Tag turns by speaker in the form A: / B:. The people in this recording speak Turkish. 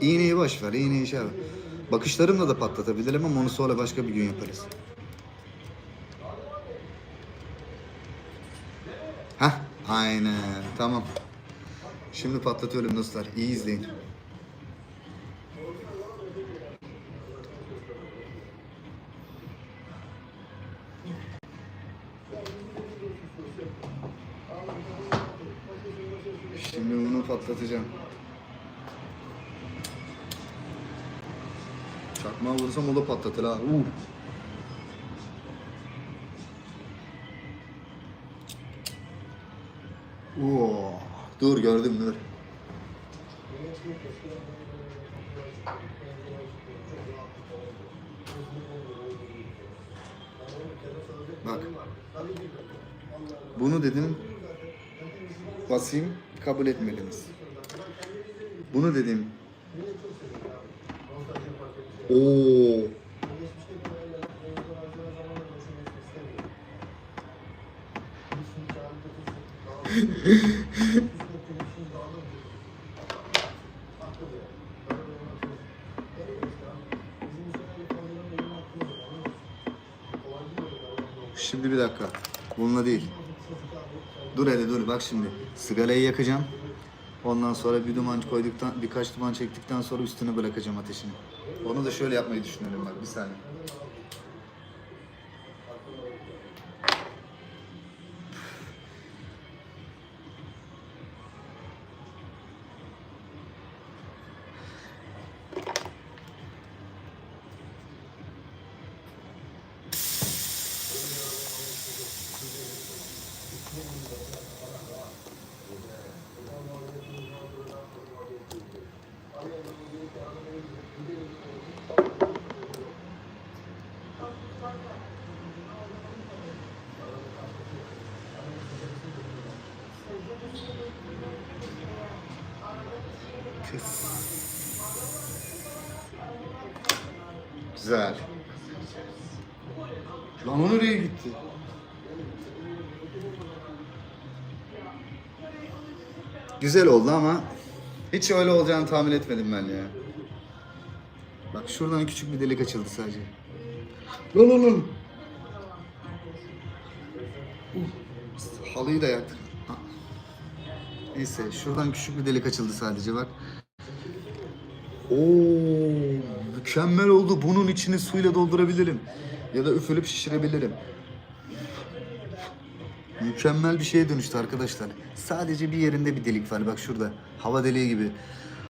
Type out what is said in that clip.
A: İğneyi boş ver, iğneyi şey yap. Bakışlarımla da patlatabilirim ama onu sonra başka bir gün yaparız. Hah, aynen. Tamam. Şimdi patlatıyorum dostlar. İyi izleyin. Şimdi bunu patlatacağım. Çakmağı vursam o da patlatır ha. Uh. Oo. Dur gördüm dur. Bak. Bunu dedim. Basayım kabul etmediniz. Bunu dedim. Oo. Şimdi bir dakika. Bununla değil. Dur hele dur bak şimdi. Sigarayı yakacağım. Ondan sonra bir duman koyduktan, birkaç duman çektikten sonra üstüne bırakacağım ateşini. Onu da şöyle yapmayı düşünüyorum bak bir saniye. Kız. Güzel. Lan o nereye gitti? Güzel oldu ama hiç öyle olacağını tahmin etmedim ben ya. Bak şuradan küçük bir delik açıldı sadece. Lan lan lan. Uh, halıyı da yaktık. Neyse şuradan küçük bir delik açıldı sadece bak. Oo mükemmel oldu. Bunun içini suyla doldurabilirim. Ya da üfürüp şişirebilirim. Mükemmel bir şeye dönüştü arkadaşlar. Sadece bir yerinde bir delik var. Bak şurada. Hava deliği gibi.